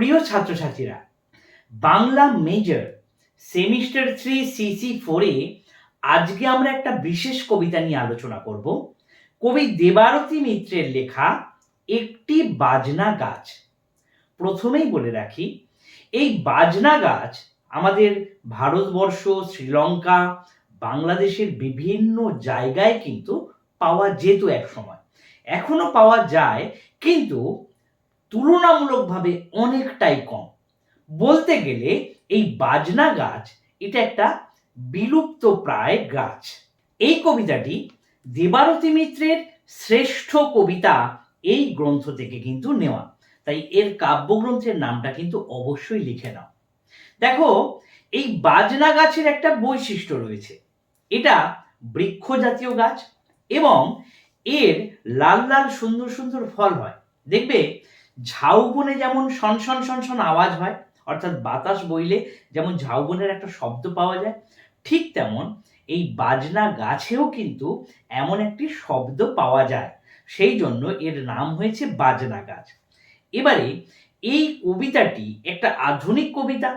প্রিয় ছাত্রছাত্রীরা, Bangla major semester three CC ফোরে আজকে আমরা একটা বিশেষ কবিতা নিয়ে আলোচনা করব। কবি দেবারতী মিত্রের লেখা একটি বাজনা গাছ। প্রথমেই বলে রাখি, এই বাজনা গাছ আমাদের ভারতবর্ষ, শ্রীলঙ্কা, বাংলাদেশের বিভিন্ন জায়গায় কিন্তু পাওয়া যেত এক সময়। এখনও পাওয়া যায়, কিন্তু তুলনামূলকভাবে অনেকটাই কম। বলতে গেলে এই বাজনা গাছ, এটা একটা বিলুপ্ত প্রায় গাছ। এই কবিতাটি দেবারতী মিত্রের শ্রেষ্ঠ কবিতা এই গ্রন্থ থেকে কিন্তু নেওয়া। তাই এর কাব্যগ্রন্থের নামটা কিন্তু অবশ্যই লিখে নাও। দেখো, এই বাজনা গাছের একটা বৈশিষ্ট্য রয়েছে। এটা বৃক্ষ জাতীয় গাছ এবং এর লাল লাল সুন্দর সুন্দর ফল হয়। দেখবে ঝাউবনে যেমন শন শন আওয়াজ হয়, অর্থাৎ বাতাস বইলে যেমন ঝাউবনের একটা শব্দ পাওয়া যায়, ঠিক তেমন এই বাজনা গাছেও কিন্তু এমন একটি শব্দ পাওয়া যায়। সেই জন্য এর নাম হয়েছে বাজনা গাছ। এবারে এই কবিতাটি একটা আধুনিক কবিতা।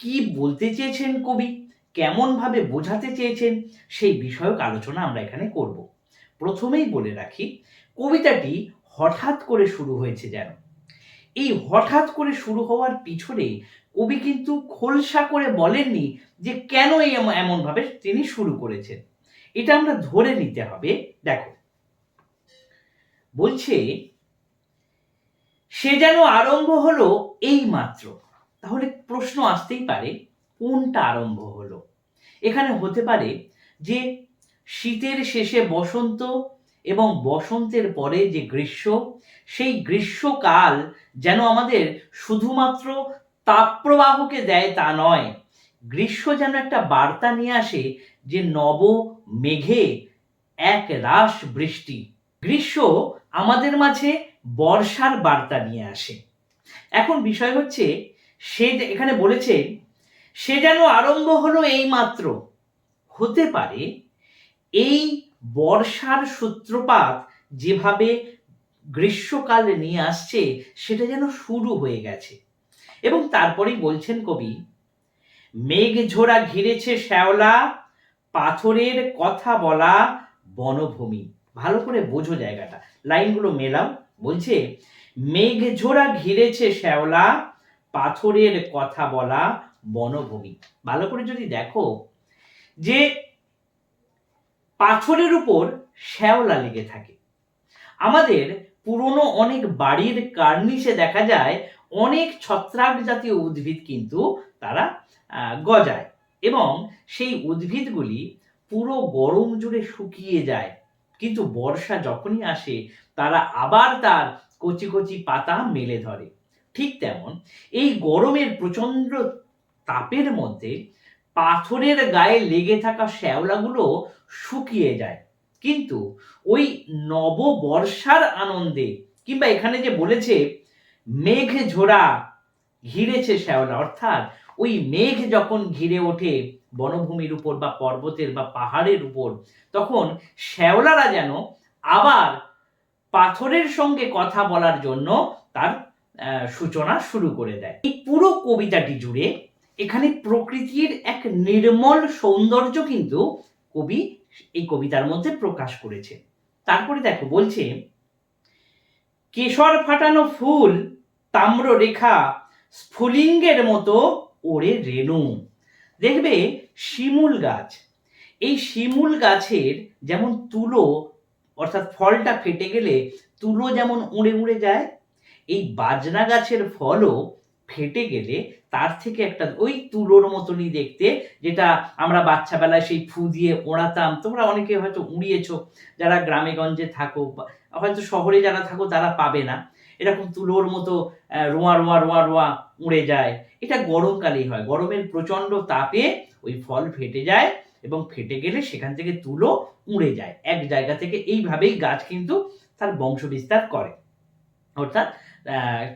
কি বলতে চেয়েছেন কবি? কেমনভাবে বোঝাতে চেয়েছেন? সেই বিষয়ক আলোচনা আমরা এখানে করব। প্রথমেই বলে রাখি, কবিতাটি হঠাৎ করে শুরু হয়েছে যেন। এই হঠাৎ করে শুরু হওয়ার পিছনে কবি কিন্তু খোলসা করে বলেননি যে কেন এই এম- এমনভাবে তিনি শুরু করেছেন। এটা আমরা ধরে নিতে হবে। দেখো। বলছে, সে যেন আরম্ভ হলো এই মাত্র। তাহলে প্রশ্ন আসতেই পারে, কোনটা আরম্ভ হলো? এখানে হতে পারে যে শীতের শেষে বসন্ত এবং বসন্তের পরে যে গ্রীষ্ম সেই গ্রীষ্মকাল যেন আমাদের শুধুমাত্র তাপপ্রবাহকে দেয় তা নয়, গ্রীষ্ম যেন একটা বার্তা নিয়ে আসে যে নব মেঘে এক রাস বৃষ্টি। গ্রীষ্ম আমাদের মাঝে বর্ষার বার্তা নিয়ে আসে। এখন বিষয় হচ্ছে, সে এখানে বলেছে, সে যেন আরম্ভ হলো এই মাত্র। হতে পারে এই বর্ষার সূত্রপাত যেভাবে গ্রীষ্মকালে নিয়ে আসছে, সেটা যেন শুরু হয়ে গেছে। এবং তারপরেই বলছেন কবি, মেঘ ঝোড়া ঘিরেছে শ্যাওলা, পাথরের কথা বলা বনভূমি। ভালো করে বোঝো জায়গাটা, লাইনগুলো মেলাও। বলছে, মেঘ ঝোড়া ঘিরেছে শ্যাওলা, পাথরের কথা বলা বনভূমি। ভালো করে যদি দেখো, যে পাথরের উপর শ্যাওলা লেগে থাকে। আমাদের পুরনো অনেক বাড়ির কার্নিশে দেখা যায়, অনেক ছত্রাক জাতীয় উদ্ভিদ কিন্তু তারা গজায় এবং সেই উদ্ভিদগুলি পুরো গরম জুড়ে শুকিয়ে যায়। কিন্তু বর্ষা যখনই আসে, তারা আবার তার কচি কচি পাতা মেলে ধরে। ঠিক তেমন এই গরমের প্রচণ্ড তাপের মধ্যে পাথরের গায়ে লেগে থাকা শ্যাওলাগুলো শুকিয়ে যায়। কিন্তু ওই নববর্ষার আনন্দে কিংবা এখানে যে বলেছে মেঘ ঝোড়া ঘিরেছে শ্যাওলা, অর্থাৎ ওই মেঘ যখন ঘিরে ওঠে বনভূমির উপর বা পর্বতের বা পাহাড়ের উপর, তখন শ্যাওলারা যেন আবার পাথরের সঙ্গে কথা বলার জন্য তার সূচনা শুরু করে দেয়। এই পুরো কবিতাটি জুড়ে এখানে প্রকৃতির এক নির্মল সৌন্দর্য কিন্তু কবি এই কবিতার মধ্যে প্রকাশ করেছে। তারপরে দেখো বলছে, কেশর ফাটানো ফুল, তাম্র রেখা, স্ফুলিঙ্গের মতো ওরে রেণু। দেখবে শিমুল গাছ। এই শিমুল গাছের যেমন তুলো, অর্থাৎ ফলটা ফেটে গেলে তুলো যেমন উড়ে উড়ে যায়, এই বাজনা গাছের ফলও ফেটে গেলে তার থেকে একটা ওই তুলোর মতনই দেখতে, যেটা আমরা বাচ্চাবেলায় সেই ফু দিয়ে ওড়াতাম। তোমরা অনেকে হয়তো উড়িয়েছ, যারা গ্রামে গঞ্জে থাকো হয়তো শহরে যারা থাকো তারা পাবে না। এরকম তুলোর মতো রোয়া রোয়া রোয়া রোয়া উড়ে যায়। এটা গরমকালেই হয়। গরমের প্রচণ্ড তাপে ওই ফল ফেটে যায় এবং ফেটে গেলে সেখান থেকে তুলো উড়ে যায়। এক জায়গা থেকে এইভাবেই গাছ কিন্তু তার বংশ বিস্তার করে। অর্থাৎ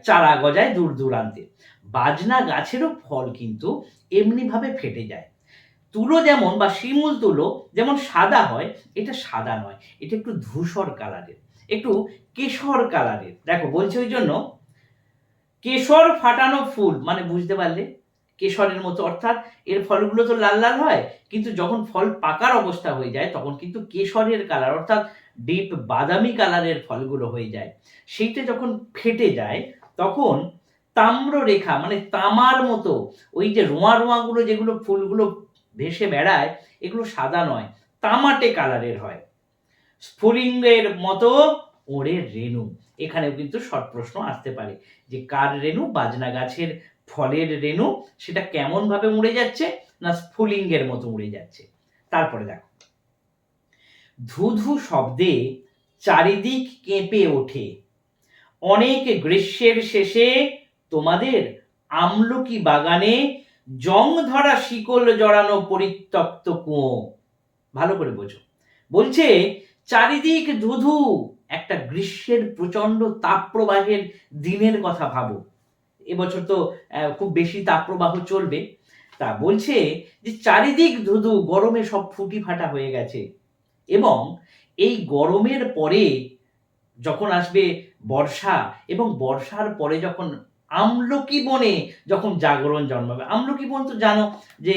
চারা গজায় দূর দূরান্তে। বাজনা গাছেরও ফল কিন্তু এমনিভাবে ফেটে যায়। তুলো যেমন বা শিমুল তুলো যেমন সাদা হয়, এটা সাদা নয়, এটা একটু ধূসর কালারের, একটু কেশর কালারের। দেখো, বলছে ওই জন্য, কেশর ফাটানো ফুল মানে বুঝতে পারলে? কেশরের মতো, অর্থাৎ এর ফলগুলো তো লাল লাল হয়, কিন্তু যখন ফল পাকার অবস্থা হয়ে যায়, তখন কিন্তু কেশরের কালার অর্থাৎ ডিপ বাদামি কালারের ফলগুলো হয়ে যায়। সেইটা যখন ফেটে যায়, তখন তাম্র রেখা মানে তামার মতো, ওই যে রোঁয়া রোঁয়াগুলো যেগুলো ফুলগুলো ভেসে বেড়ায়, এগুলো সাদা নয়, তামাটে কালারের হয়। স্ফুলিঙ্গের মতো ওড়ে রেণু, এখানেও কিন্তু শর্ট প্রশ্ন আসতে পারে যে কার রেণু? বাজনা গাছের ফলের রেণু সেটা কেমন ভাবে উড়ে যাচ্ছে না স্ফুলিঙ্গের মতো উড়ে যাচ্ছে? তারপরে দেখো। ধু ধু শব্দে চারিদিক কেঁপে ওঠে। অনেক গ্রীষ্মের শেষে তোমাদের আমলকি বাগানে জং ধরা শিকল জড়ানো পরিত্যক্ত কুয়ো। ভালো করে বোঝো। বলছে, চারিদিক ধুধু, একটা গ্রীষ্মের প্রচণ্ড তাপপ্রবাহের দিনের কথা ভাবো। এবছর তো খুব বেশি তাপপ্রবাহ চলবে। তা বলছে যে চারিদিক ধুধু, গরমে সব ফুটি ফাটা হয়ে গেছে। এবং এই গরমের পরে যখন আসবে বর্ষা, এবং বর্ষার পরে যখন আমলকি বনে যখন জাগরণ জন্মাবে, আমলকি বন তো জানো যে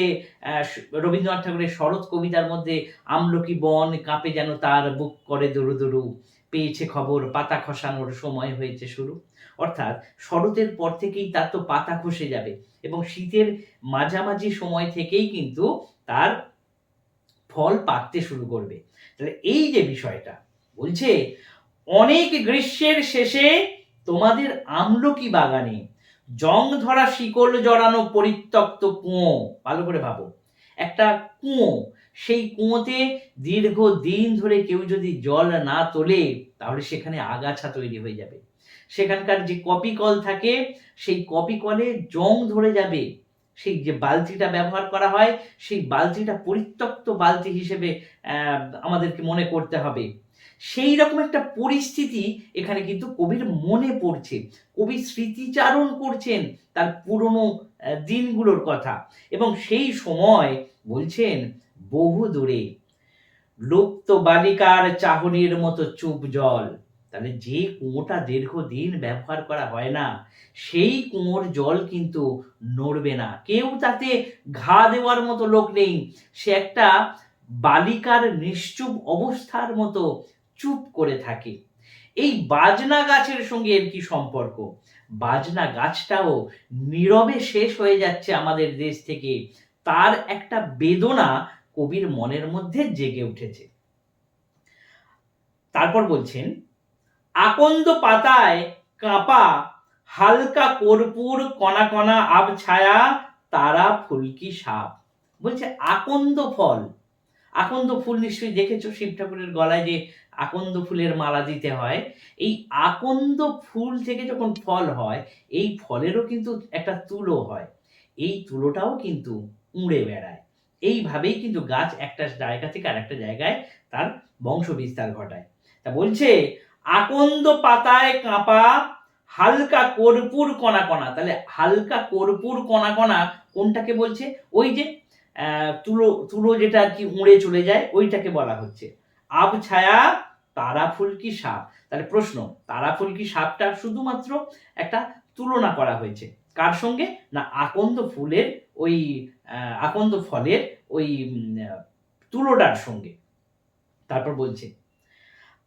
রবীন্দ্রনাথ ঠাকুরের শরৎ কবিতার মধ্যে আমলকি বন কাঁপে যেন তার বুক করে দুরু দুরু। পেয়েছে খবর, পাতা খসানোর সময় হয়েছে শুরু। অর্থাৎ শরতের পর থেকেই তার তো পাতা খসে যাবে এবং শীতের মাঝামাঝি সময় থেকেই কিন্তু তার ফল পাকতে শুরু করবে। তাহলে এই যে বিষয়টা, বলছে, অনেক গ্রীষ্মের শেষে তোমাদের আমলকি বাগানে জং ধরা শিকল জড়ানো পরিত্যক্ত কুঁয়ো, ভালো করে ভাবো, একটা কুঁয়ো সেই কুঁয়োতে দীর্ঘ দিন ধরে কেউ যদি জল না তোলে, তাহলে সেখানে আগাছা তৈরি হয়ে যাবে। সেখানকার যে কপি কল থাকে, সেই কপি কলে জং ধরে যাবে। সেই যে বালতিটা ব্যবহার করা হয়, সেই বালতিটা পরিত্যক্ত বালতি হিসেবে আমাদেরকে মনে করতে হবে। সেই রকম একটা পরিস্থিতি এখানে কিন্তু কবির মনে পড়ছে। কবি স্মৃতিচারণ করছেন তার পুরনো দিনগুলোর কথা। এবং সেই সময় বলছেন বহু দূরে। লুপ্ত বালিকার চাহনির মতো চুপ জল। তাহলে যে কুঁয়োটা দীর্ঘদিন ব্যবহার করা হয় না, সেই কুঁয়োর জল কিন্তু নড়বে না। কেউ তাতে ঘা দেওয়ার মতো লোক নেই। সে একটা বালিকার নিশ্চুপ অবস্থার মতো চুপ করে থাকে। এই বাজনা গাছের সঙ্গে এর কি সম্পর্ক? বাজনা গাছটাও নীরবে শেষ হয়ে যাচ্ছে আমাদের দেশ থেকে। তার একটা বেদনা কবির মনের মধ্যে জেগে উঠেছে। তারপর বলছেন, আকন্দ পাতায় কাঁপা, হালকা কর্পূর, কণা কণা আব ছায়া, তারা ফুলকি সাপ? বলছে, আকন্দ ফল। আকন্দ ফুল নিশ্চয়ই দেখেছ শিব ঠাকুরের গলায় যে আকন্দ ফুলের মালা দিতে হয়। এই আকন্দ ফুল থেকে যখন ফল হয়, এই ফলেরও কিন্তু একটা তুলো হয়। এই তুলোটাও কিন্তু উড়ে বেড়ায়। এইভাবেই কিন্তু গাছ একটা জায়গা থেকে আরেকটা জায়গায় তার বংশ বিস্তার ঘটায়। তা বলছে, আকন্দ পাতায় কাঁপা, হালকা কর্পূর কণা কণা। তাহলে হালকা কর্পূর কণা কণা কোনটাকে বলছে? ওই যে তুলো তুলো যেটা আর কি উড়ে চলে যায়, ওইটাকে বলা হচ্ছে। আব ছায়া, তারা ফুলকি সাপ? তাহলে প্রশ্ন, তারা ফুলকি সাপটা শুধুমাত্র একটা তুলনা করা হয়েছে? কার সঙ্গে? না, আকন্দ ফুলের ওই আকন্দ ফলের ওই তুলোটার সঙ্গে। তারপর বলছে,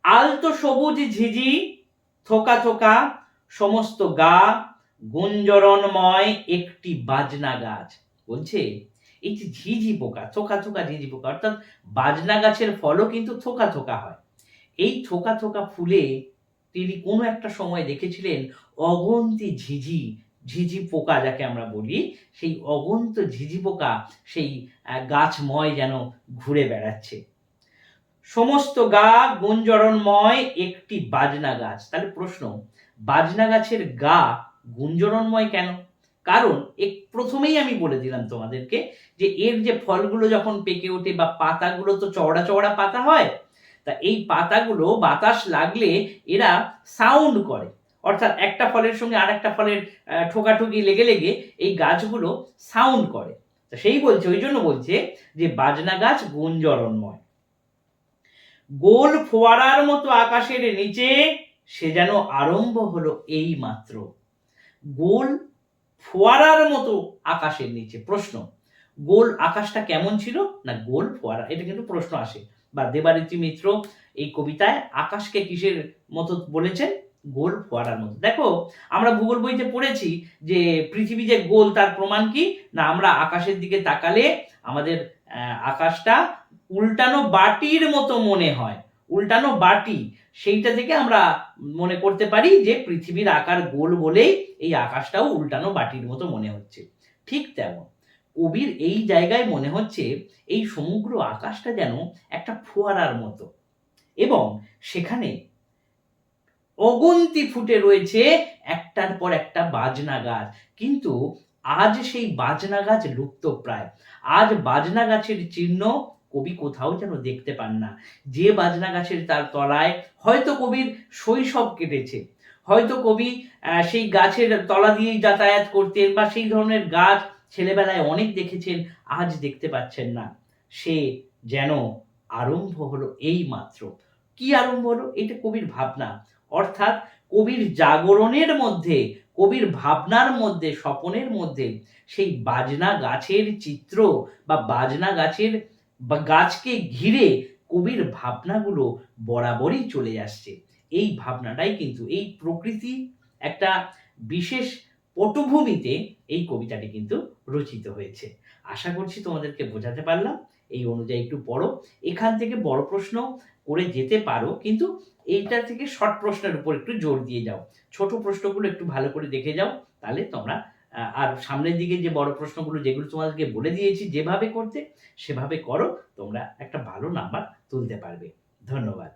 আলতো সবুজ ঝিঝি, থোকা থোকা, সমস্ত গা, গুঞ্জরণময় একটি বাজনা গাছ। বলছে, এই যে ঝিঝি পোকা, থোকা থোকা ঝিঝি পোকা, অর্থাৎ বাজনা গাছের ফলও কিন্তু থোকা থোকা হয়। এই থোকা থোকা ফুলে তিনি কোনো একটা সময় দেখেছিলেন অগন্তি ঝিঝি ঝিঝি পোকা যাকে আমরা বলি, সেই অগন্ত ঝিঝি পোকা সেই গাছময় যেন ঘুরে বেড়াচ্ছে। সমস্ত গা গুঞ্জরণময় একটি বাজনা গাছ। তাহলে প্রশ্ন, বাজনা গাছের গা গুঞ্জরণময় কেন? কারণ এক প্রথমেই আমি বলে দিলাম তোমাদেরকে যে এর যে ফলগুলো যখন পেকে ওঠে বা পাতাগুলো তো চওড়া চওড়া পাতা হয়, তা এই পাতাগুলো বাতাস লাগলে এরা সাউন্ড করে। অর্থাৎ একটা ফলের সঙ্গে আর একটা ফলের ঠোকাঠুকি লেগে লেগে এই গাছগুলো সাউন্ড করে। তা সেই বলছে, ওই জন্য বলছে যে বাজনা গাছ গুঞ্জরণময়। গোল ফোয়ারার মতো আকাশের নিচে সে যেন আরম্ভ হলো এই মাত্র গোল ফোয়ারার মতো আকাশের নিচে। প্রশ্ন, গোল আকাশটা কেমন ছিল? না, গোল ফোয়ারা, এটা কিন্তু প্রশ্ন আসে। বা দেবারতী মিত্র এই কবিতায় আকাশকে কিসের মতো বলেছেন? গোল ফোয়ারার মতো। দেখো, আমরা ভূগোল বইতে পড়েছি যে পৃথিবী যে গোল, তার প্রমাণ কি? না, আমরা আকাশের দিকে তাকালে আমাদের আকাশটা উল্টানো বাটির মতো মনে হয়। উল্টানো বাটি, সেইটা থেকে আমরা মনে করতে পারি যে পৃথিবীর আকার গোল বলেই এই আকাশটাও উল্টানো বাটির মতো মনে হচ্ছে। ঠিক তেমন। কবির এই জায়গায় মনে হচ্ছে এই সমগ্র আকাশটা যেন একটা ফোয়ারার মতো। এবং সেখানে অগন্তি ফুটে রয়েছে একটার পর একটা বাজনা গাছ। কিন্তু আজ সেই বাজনা গাছ লুপ্ত প্রায়। আজ বাজনা গাছের চিহ্ন কবি কোথাও যেন দেখতে পান না। যে বাজনা গাছের তার তলায় হয়তো কবির শৈশব কেটেছে। হয়তো কবি সেই গাছের তলা দিয়েই যাতায়াত করতেন বা সেই ধরনের গাছ ছেলেবেলায় অনেক দেখেছেন, আজ দেখতে পাচ্ছেন না। সে যেন আরম্ভ হলো এই মাত্র কি আরম্ভ হলো? এটা কবির ভাবনা। অর্থাৎ কবির জাগরণের মধ্যে, কবির ভাবনার মধ্যে, স্বপনের মধ্যে সেই বাজনা গাছের চিত্র বা বাজনা গাছের বা গাছকে ঘিরে কবির ভাবনাগুলো বরাবরই চলে আসছে। এই ভাবনাটাই কিন্তু, এই প্রকৃতি একটা বিশেষ পটভূমিতে এই কবিতাটি কিন্তু রচিত হয়েছে। আশা করছি তোমাদেরকে বোঝাতে পারলাম। এই অনুযায়ী একটু পড়ো। এখান থেকে বড় প্রশ্ন করে যেতে পারো, কিন্তু এইটা থেকে শর্ট প্রশ্নের উপর একটু জোর দিয়ে যাও। ছোট প্রশ্নগুলো একটু ভালো করে দেখে যাও, তাহলে তোমরা আর সামনের দিকে যে বড় প্রশ্নগুলো যেগুলো তোমাদেরকে বলে দিয়েছি, যেভাবে করতে সেভাবে করো, তোমরা একটা ভালো নাম্বার তুলতে পারবে। ধন্যবাদ।